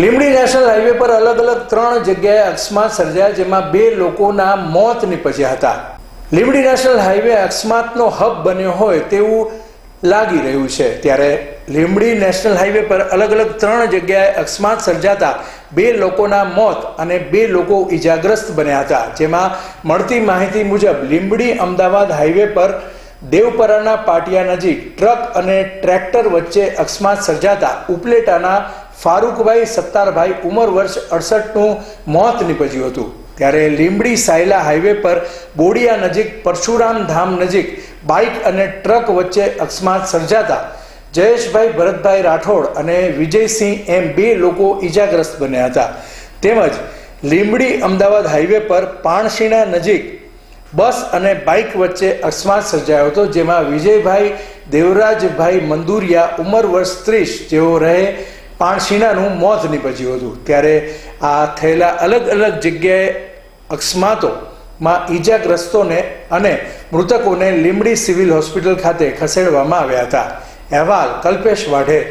Limbdi national highway પર અલગ અલગ ત્રણ જગ્યાએ અકસ્માત સર્જાયા જેમાં બે લોકોના મોત નીપજ્યા હતા. લીંબડી નેશનલ હાઈવે અકસ્માતનો હબ બન્યો હોય તેવું લાગી રહ્યું છે. ત્યારે લીંબડી નેશનલ હાઈવે પર અલગ અલગ ત્રણ જગ્યાએ અકસ્માત સર્જાતા બે લોકોના મોત અને બે લોકો ઈજાગ્રસ્ત બન્યા હતા. જેમાં મળતી માહિતી મુજબ લીંબડી અમદાવાદ હાઈવે પર દેવપરાના પાટિયા નજીક ટ્રક અને ટ્રેક્ટર વચ્ચે અકસ્માત સર્જાતા ઉપલેટાના ફારૂકભાઈ સત્તારભાઈ ઉંમર વર્ષ અડસઠનું મોત નીપજ્યું હતું. ત્યારે લીંબડી સાયલા હાઈવે પર બોડિયા નજીક પરશુરામ ધામ નજીક બાઇક અને ટ્રક વચ્ચે અકસ્માત સર્જાતા જયેશભાઈ ભરતભાઈ રાઠોડ અને વિજયસિંહ એમ બે લોકો ઈજાગ્રસ્ત બન્યા હતા. તેમજ લીંબડી અમદાવાદ હાઈવે પર પાણશીણા નજીક બસ અને બાઇક વચ્ચે અકસ્માત સર્જાયો હતો, જેમાં વિજયભાઈ દેવરાજભાઈ મંદુરિયા ઉંમર વર્ષ ત્રીસ જેઓ રહે પાણશીણાનું મોત નીપજ્યું હતું. ત્યારે આ થયેલા અલગ અલગ જગ્યાએ અકસ્માતોમાં ઈજાગ્રસ્તોને અને મૃતકોને લીંબડી સિવિલ હોસ્પિટલ ખાતે ખસેડવામાં આવ્યા હતા. અહેવાલ કલ્પેશ વાઢેર